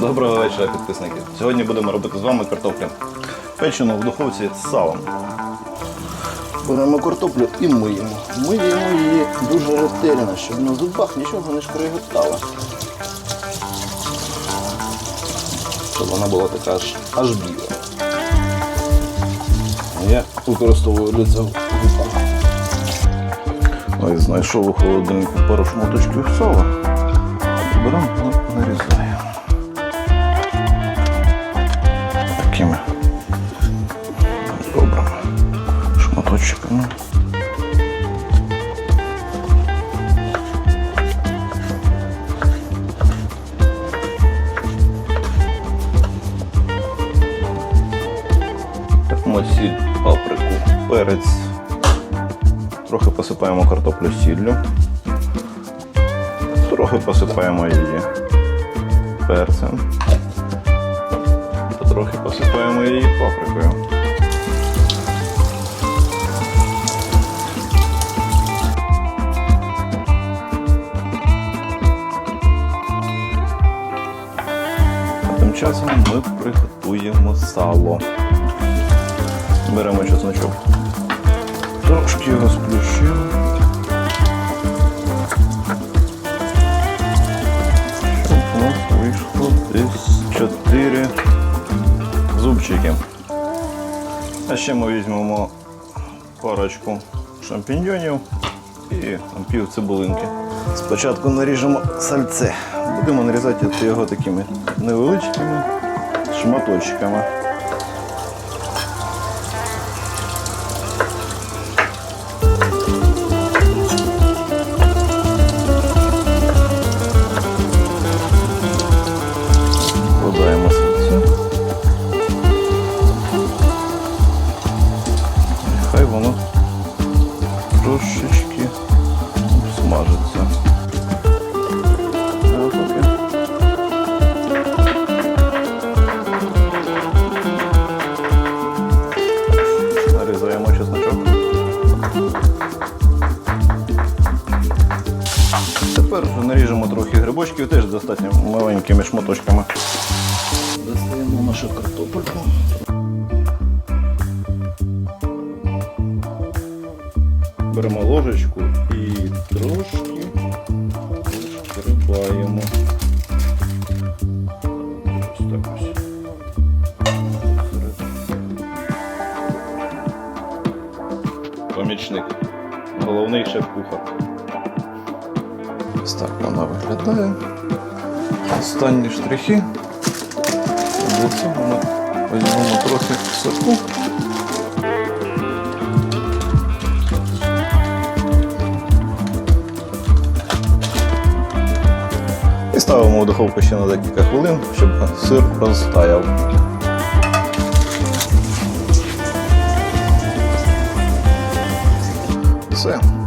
Доброго вечора, підписники. Сьогодні будемо робити з вами картоплю. Печену в духовці з салом. Беремо картоплю і миємо. Миємо її дуже ретельно, щоб на зубах нічого не шкриготало. Щоб вона була така аж, аж біла. Я використовую для цього губа. Ось знайшов у холодильнику пару шмоточків сала. Беремо шматочками. Беремо сіль, паприку, перець. Трохи посипаємо картоплю сіллю. Трохи посипаємо її перцем. Трохи посипаємо її паприкою. Тим часом ми приготуємо сало. Беремо чесночок. Трошки його. Щоб у нас вийшло десь 4 зубчики. А ще ми візьмемо парочку шампіньйонів і пів цибулинки. Спочатку наріжемо сальце. Будемо нарізати його такими невеличкими шматочками. Вкладаємо сальце. Хай воно трошечки смажиться. Нарізаємо чесночок. Тепер наріжемо трохи грибочків, теж достатньо маленькими шматочками. Достаємо нашу картопельку. Беремо ложечку і трошки Помічник. Головний шеф-кухар. Ось так вона виглядає. Останні штрихи. Для цього ми візьмемо трохи соку. І ставимо в духовку ще на декілька хвилин, щоб сир розтаяв. yourself.